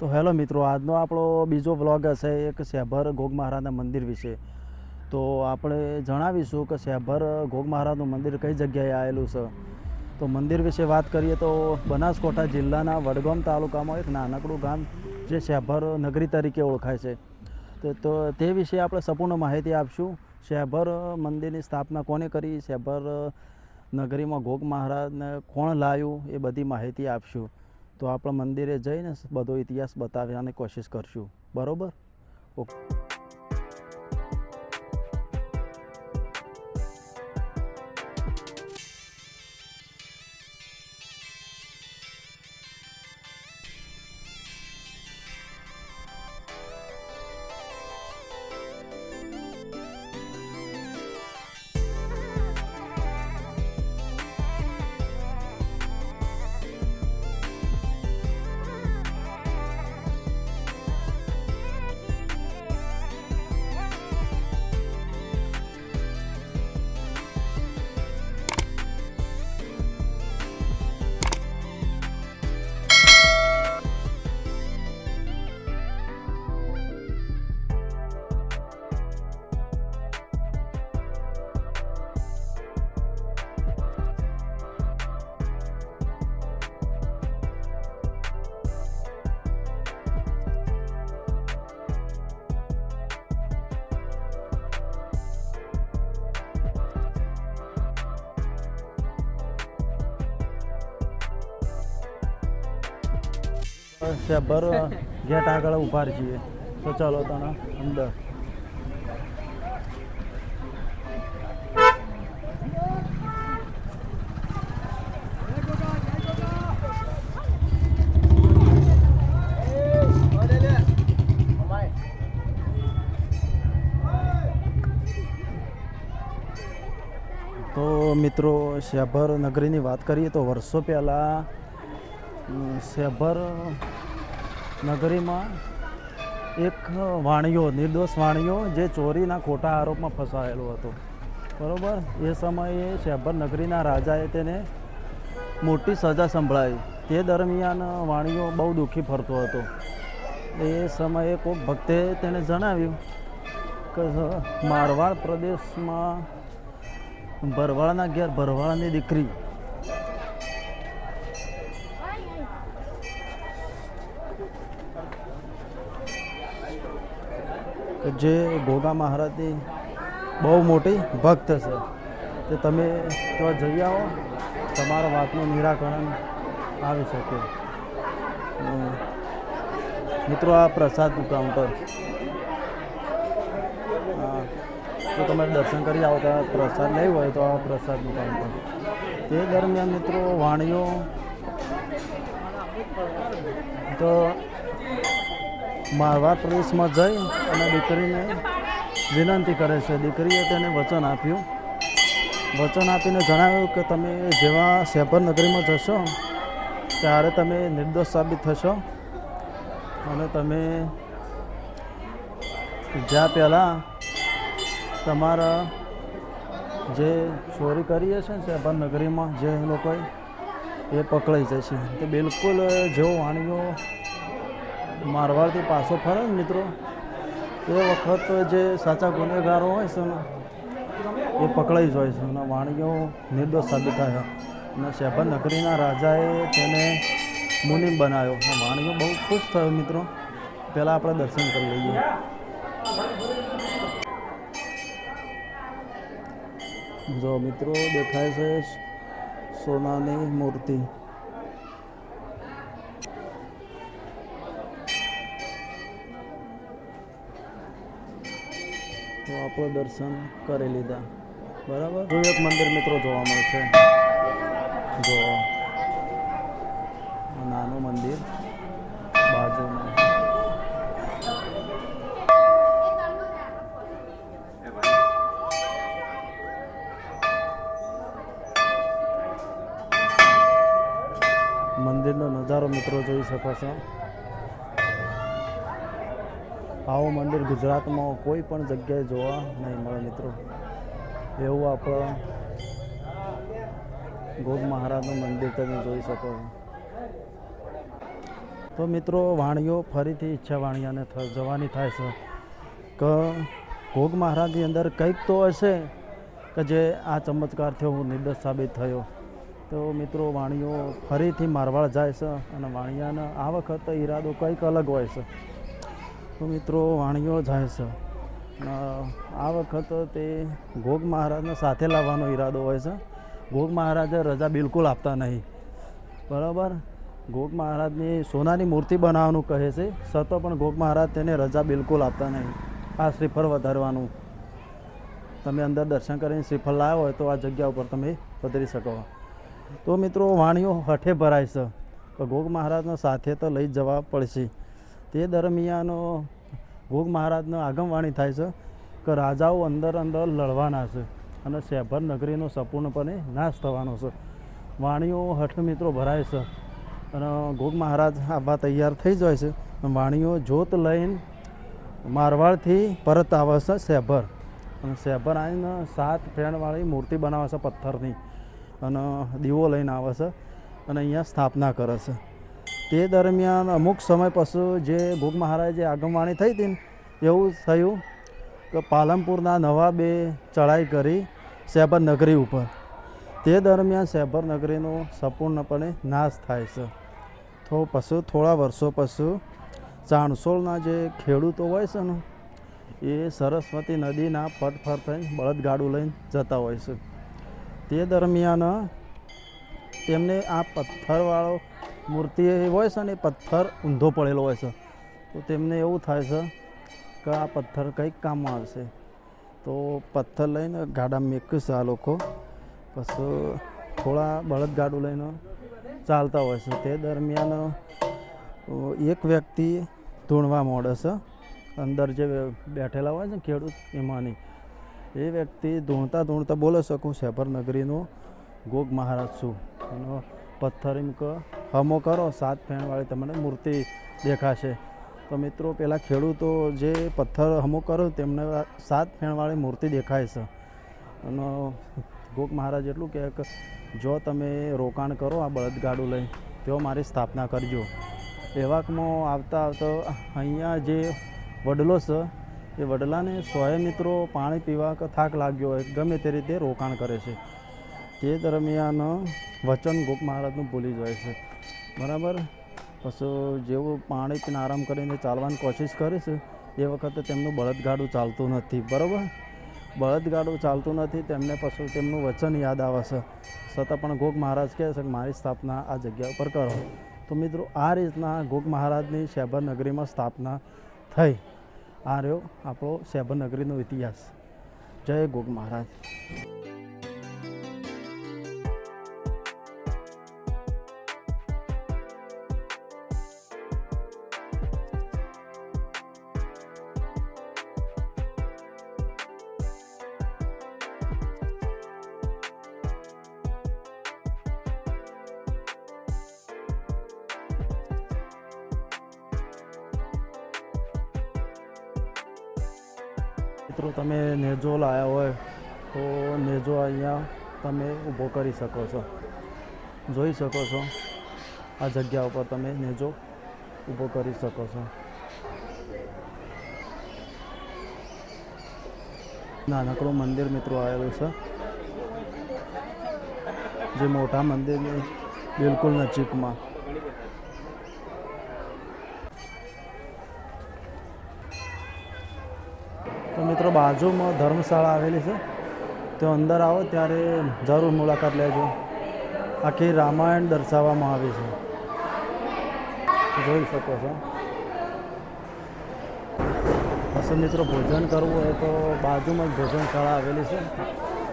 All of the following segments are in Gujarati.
તો હેલો મિત્રો, આજનો આપણો બીજો વ્લોગ હશે એક શેભર ગોગ મહારાજના મંદિર વિશે. તો આપણે જણાવીશું કે શેભર ગોગ મહારાજનું મંદિર કઈ જગ્યાએ આવેલું છે. તો મંદિર વિશે વાત કરીએ તો બનાસકાંઠા જિલ્લાના વડગામ તાલુકામાં એક નાનકડું ગામ જે શેભર નગરી તરીકે ઓળખાય છે. તો તો તે વિશે આપણે સંપૂર્ણ માહિતી આપશું. શેભર મંદિરની સ્થાપના કોને કરી? શેભર નગરીમાં ગોગ મહારાજને કોણ લાવ્યું એ બધી માહિતી આપશું. તો આપણે મંદિરે જઈને બધો ઇતિહાસ બતાવવાની કોશિશ કરશું. બરાબર? ઓકે. શેભર ગેટ આગળ ઊભા છીએ તો ચાલો તને અંદર. તો મિત્રો, શેભર નગરીની વાત કરીએ તો વર્ષો પહેલાં શેભર નગરીમાં એક વાણિયો, નિર્દોષ વાણિયો જે ચોરીના ખોટા આરોપમાં ફસાયેલો હતો. બરાબર? એ સમયે શેભર નગરીના રાજાએ તેને મોટી સજા સંભળાવી તે દરમિયાન વાણિયો બહુ દુઃખી ફરતો હતો. એ સમયે કોઈક ભક્તે તેને જણાવ્યું કે, મારવાડ પ્રદેશમાં ભરવાડના ઘેર ભરવાડની દીકરી જે ગોગા મહારાજની બહુ મોટી ભક્ત છે, તે તમે તો જઈ આવો, તમારા વાતનું નિરાકરણ આવી શકે. મિત્રો, આ પ્રસાદનું કાઉન્ટર તો તમે દર્શન કરી આવો, તો પ્રસાદ લેવો હોય તો આ પ્રસાદનું કાઉન્ટર તે દરમિયાન મિત્રો, વાણીઓ. તો મારવાડ પ્રદેશમાં જઈ અને દીકરીને વિનંતી કરે છે. દીકરીએ તેને વચન આપ્યું. વચન આપીને જણાવ્યું કે તમે જેવા શેભર નગરીમાં જશો, ત્યારે તમે નિર્દોષ સાબિત થશો. અને તમે જ્યાં પહેલાં તમારા જે ચોરી કરી હશે ને શેભર નગરીમાં જે લોકોએ, એ પકડાઈ જશે. તો બિલકુલ જેવો વાણીઓ મારવાડથી પાછો ફરે ને મિત્રો. એ વખત જે સાચા ગુનેગારો હોય છે ને, એ પકડાઈ જ હોય છે અને વાણીઓ નિર્દોષ સાબિત થાય. અને શેભર નગરીના રાજાએ તેને મુનિમ બનાવ્યો. અને વાણીઓ બહુ ખુશ થયો મિત્રો. પહેલાં આપણે દર્શન કરી લઈએ. જો મિત્રો દેખાય છે સોનાની મૂર્તિ. તો દર્શન કરી લીધા. બરાબર? જો એક મંદિર મિત્રો જોવા મળશે જો નાનું મંદિર બાજુમાં. મંદિરનો નજારો મિત્રો જોઈ શકો છો. આવું મંદિર ગુજરાતમાં કોઈ પણ જગ્યાએ જોવા નહીં મળે મિત્રો. એવું આપણા ગોગ મહારાજનું મંદિર તમે જોઈ શકો. તો મિત્રો, વાણીઓ ફરીથી ઈચ્છા વાણિયાને જવાની થાય છે. કે, ગોગ મહારાજની અંદર કંઈક તો હશે કે જે આ ચમત્કાર થયો નિર્દોષ સાબિત થયો. તો મિત્રો, વાણીઓ ફરીથી મારવાડ જાય છે અને વાણિયાનો આ વખતે ઈરાદો કંઈક અલગ હોય છે. તો મિત્રો, વાણીઓ જાય છે. આ વખત તે ગોગ મહારાજને સાથે લાવવાનો ઈરાદો હોય છે. ગોગ મહારાજે રજા બિલકુલ આપતા નહીં. બરાબર? ગોગ મહારાજની સોનાની મૂર્તિ બનાવવાનું કહે છે. છતાં પણ ગોગ મહારાજ તેને રજા બિલકુલ આપતા નહીં. આ શ્રીફળ વધારવાનું. તમે અંદર દર્શન કરીને શ્રીફળ લાવ્યો હોય તો આ જગ્યા ઉપર તમે પધરી શકો. તો મિત્રો, વાણીઓ હઠે ભરાય છે. તો ઘોગ મહારાજનો સાથે તો લઈ જવા પડશે. તે દરમિયાન ભોગ મહારાજનો આગમવાણી થાય છે કે રાજાઓ અંદર અંદર લડવાના છે અને શેભર નગરીનો સંપૂર્ણપણે નાશ થવાનો છે. વાણીઓ હઠ મિત્રો ભરાય છે અને ગોગ મહારાજ આવવા તૈયાર થઈ જાય છે. વાણીઓ જોત લઈને મારવાડથી પરત આવે છે શેભર. અને શેભર આવીને સાત ફેણવાળી મૂર્તિ બનાવે છે પથ્થરની અને દીવો લઈને આવે છે અને અહીંયા સ્થાપના કરે છે. તે દરમિયાન અમુક સમય પછી જે ભૂગ મહારાજે આગમવાણી થઈ હતી એવું થયું કે પાલનપુરના નવાબે ચડાઈ કરી શેભર નગરી ઉપર. તે દરમિયાન શેભર નગરીનો સંપૂર્ણપણે નાશ થાય છે. તો પશુ થોડા વર્ષો પશુ ચાણસોળના જે ખેડૂતો હોય છે ને, એ સરસ્વતી નદીના પટ થઈને બળદગાડું લઈને જતા હોય છે. તે દરમિયાન તેમને આ પથ્થરવાળો મૂર્તિ હોય છે ને પથ્થર ઊંધો પડેલો હોય છે. તો તેમને એવું થાય છે કે આ પથ્થર કંઈક કામમાં આવશે. તો પથ્થર લઈને ગાડા મેકશે આ લોકો. પછી થોડા બળદગાડું લઈને ચાલતા હોય છે. તે દરમિયાન એક વ્યક્તિ ધૂણવા મોડે છે. અંદર જે બેઠેલા હોય છે ખેડૂત એમાંની એ વ્યક્તિ ધૂણતા ધૂણતા બોલે શકું શેભર નગરીનો ગોગ મહારાજ છું. એનો પથ્થર એમ કે હમો કરો, સાત ફેણવાળી તમને મૂર્તિ દેખાશે. તો મિત્રો, પેલા ખેડૂતો જે પથ્થર હમો કરો, તેમને સાત ફેણવાળી મૂર્તિ દેખાય છે. અને ગોક મહારાજ એટલું કહે કે, જો તમે રોકાણ કરો આ બળદગાડું લઈ, તેઓ મારી સ્થાપના કરજો. એવાકમાં આવતા આવતા અહીંયા જે વડલો છે, એ વડલાને સોએ મિત્રો પાણી પીવા કે થાક લાગ્યો હોય, ગમે તે રીતે રોકાણ કરે છે. તે દરમિયાન વચન ગોપ મહારાજનું ભૂલી જાય છે. બરાબર? પછી જેવું પાણી પીને આરામ કરીને ચાલવાની કોશિશ કરે છે, એ વખતે તેમનું બળદગાડું ચાલતું નથી. બરાબર? બળદગાડું ચાલતું નથી, તેમને પછી તેમનું વચન યાદ આવે છે. છતાં પણ ગોગ મહારાજ કહે છે કે મારી સ્થાપના આ જગ્યા ઉપર કરો. તો મિત્રો, આ રીતના ગોગ મહારાજની શેભર નગરીમાં સ્થાપના થઈ. આ રહ્યો આપણો શેભર નગરીનો ઇતિહાસ. જય ગોગ મહારાજ. મિત્રો, તમે નેજો લાવ્યા હોય તો નેજો અહીંયા તમે ઊભો કરી શકો છો. જોઈ શકો છો. આ જગ્યા ઉપર તમે નેજો ઊભો કરી શકો છો. નાનકડું મંદિર મિત્રો આવેલું છે. જે મોટા મંદિરની બિલકુલ નજીકમાં. મિત્રો, બાજુમાં ધર્મશાળા આવેલી છે. તો અંદર આવો, ત્યારે જરૂર મુલાકાત લેજો. આખી રામાયણ દર્શાવવામાં આવી છે. જોઈ શકો છો. પછી મિત્રો, ભોજન કરવું હોય તો બાજુમાં જ ભોજનશાળા આવેલી છે.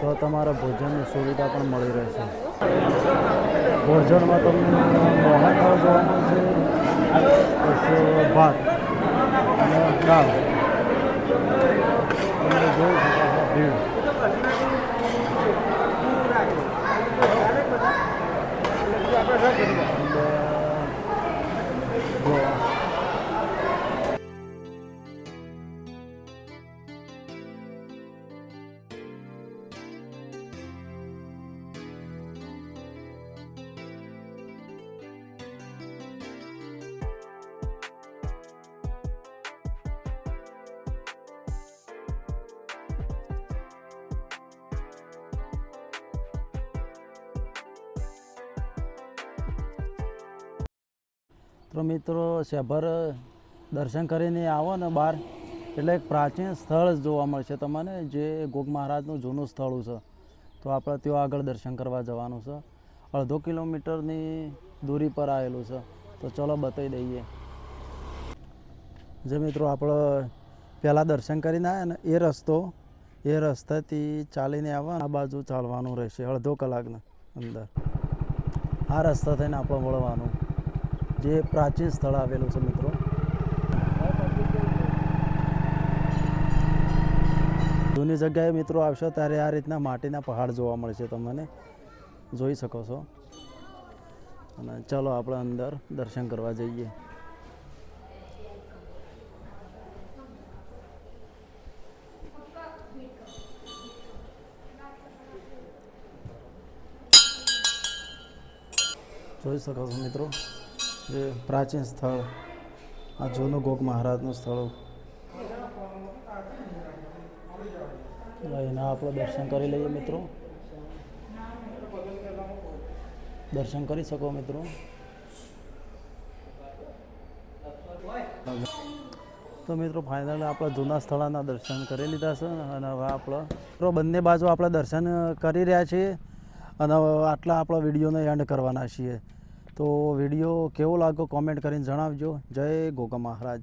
તો તમારે ભોજનની સુવિધા પણ મળી રહેશે. ભોજનમાં તમને મોહનથાળ જોવા મળશે પછી ભાત અને દાળ તમે જોઈ શકો તો મિત્રો, શેભર, દર્શન કરીને આવો ને બહાર. એટલે એક પ્રાચીન સ્થળ જોવા મળશે તમને, જે ગોગ મહારાજનું જૂનું સ્થળ છે. તો આપણે ત્યાં આગળ દર્શન કરવા જવાનું છે. અડધો કિલોમીટરની દૂરી પર આવેલું છે. તો ચલો બતાવી દઈએ. જે મિત્રો, આપણે પહેલાં દર્શન કરીને આવ્યા ને, એ રસ્તો, એ રસ્તાથી ચાલીને આવવા આ બાજુ ચાલવાનું રહેશે અડધો કલાકના અંદર. આ રસ્તા થઈને આપણે વળવાનું. જે પ્રાચીન સ્થળ આવેલું છે મિત્રો. જૂની જગ્યાએ મિત્રો આવશો ત્યારે આ રીતના માટીના પહાડ જોવા મળશે તમને. જોઈ શકો છો. અને ચલો આપણે અંદર દર્શન કરવા જઈએ. જોઈ શકો છો મિત્રો. જે પ્રાચીન સ્થળ, આ જૂનું ગોગ મહારાજનું સ્થળ. એના આપણે દર્શન કરી લઈએ મિત્રો. દર્શન કરી શકો મિત્રો. તો મિત્રો ફાઇનલ આપણે જૂના સ્થળના દર્શન કરી લીધા છે અને હવે આપણે મિત્રો, બંને બાજુ આપણે દર્શન કરી રહ્યા છીએ અને આટલા આપણા વિડીયોને એન્ડ કરવાના છીએ. તો વીડિયો કેવો લાગ્યો? કોમેન્ટ કરીને જણાવજો. જય ગોગા મહારાજ.